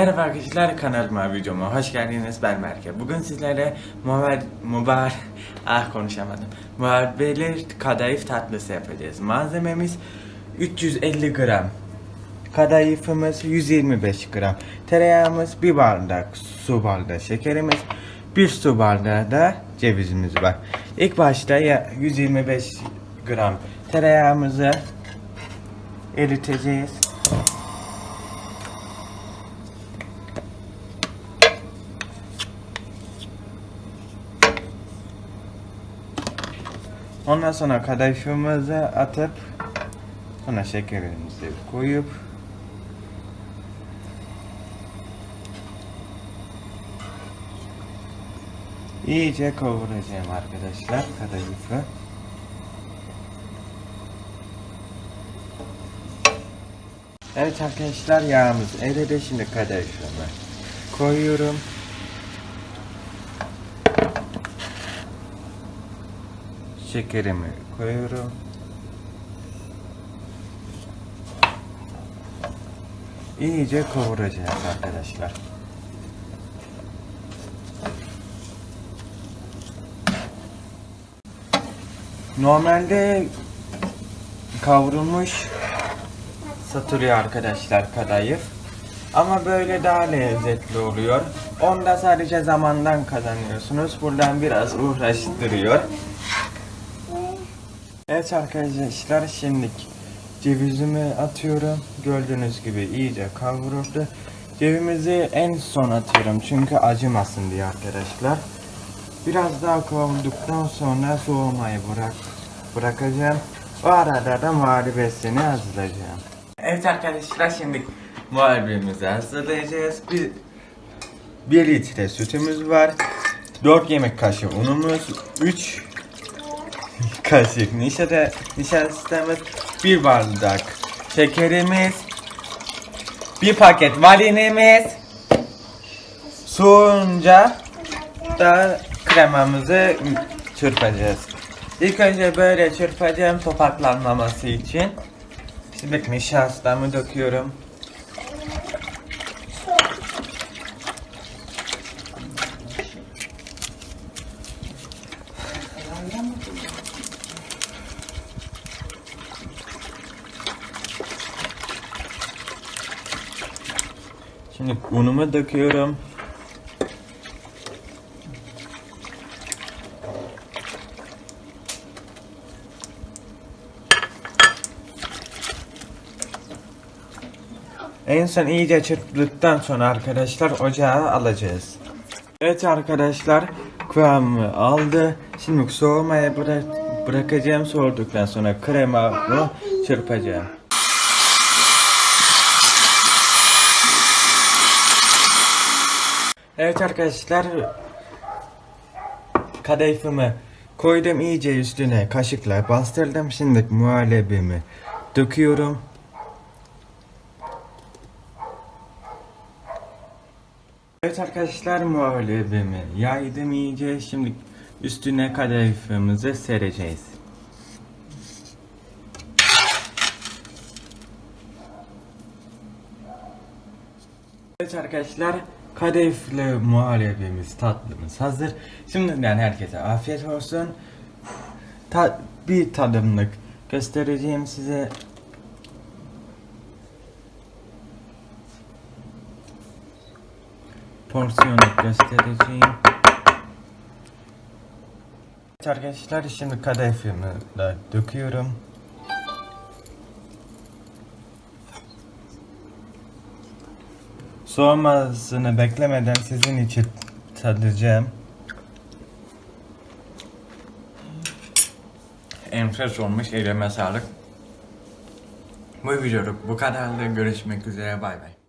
Merhaba arkadaşlar kanalıma videoma hoş geldiniz ben Berke. Bugün sizlere muhabbet mubar ah konuşamadım. Muhabbeli kadayıf tatlısı yapacağız. Malzememiz 350 gram. Kadayıfımız 125 gram. Tereyağımız bir bardak su bardağı şekerimiz. Bir su bardağı da cevizimiz var. İlk başta ya 125 gram tereyağımızı eriteceğiz. Ondan sonra kadayıfımızı atıp sonra şekerimizi koyup iyice kavuracağım arkadaşlar kadayıfı. Evet arkadaşlar yağımız eridi şimdi kadayıfımı koyuyorum. Şekerimi koyuyorum. İyice kavuracağız arkadaşlar. Normalde kavrulmuş satılıyor arkadaşlar kadayıf. Ama böyle daha lezzetli oluyor. Onda sadece zamandan kazanıyorsunuz. Buradan biraz uğraştırıyor. Evet arkadaşlar şimdi cevizimi atıyorum. Gördüğünüz gibi iyice kavruldu. Cevizimizi en son atıyorum çünkü acımasın diye arkadaşlar. Biraz daha kavrulduktan sonra soğumayı bırak bırakacağım. O arada da muhalefetini hazırlayacağım. Evet arkadaşlar şimdi muhalefetimizi hazırlayacağız. Bir, bir litre sütümüz var. 4 yemek kaşığı unumuz, 3 kaşık nişasta, nişastamız, bir bardak şekerimiz, bir paket valinimiz, soğunca da kremamızı çırpacağız. İlk önce böyle çırpacağım topaklanmaması için. Şimdi nişastamı döküyorum. Şimdi unumu döküyorum. En son iyice çırptıktan sonra arkadaşlar ocağa alacağız. Evet arkadaşlar kıvamı aldı. Şimdi soğumaya bırak bırakacağım. Soğuduktan sonra kremamı çırpacağım. Evet arkadaşlar kadayıfımı koydum iyice üstüne kaşıkla bastırdım. Şimdi muhallebimi döküyorum. Evet arkadaşlar muhallebimi yaydım iyice. Şimdi üstüne kadayıfımızı sereceğiz. Evet arkadaşlar kadayıflı muhallebimiz tatlımız hazır. Şimdiden herkese afiyet olsun. Ta bir tadımlık göstereceğim size. Porsiyonu göstereceğim. Arkadaşlar şimdi kadayıfımı da döküyorum. Soğumasını beklemeden sizin için tadacağım. Enfes olmuş elime sağlık. Bu videoluk bu kadardı. Görüşmek üzere bay bay.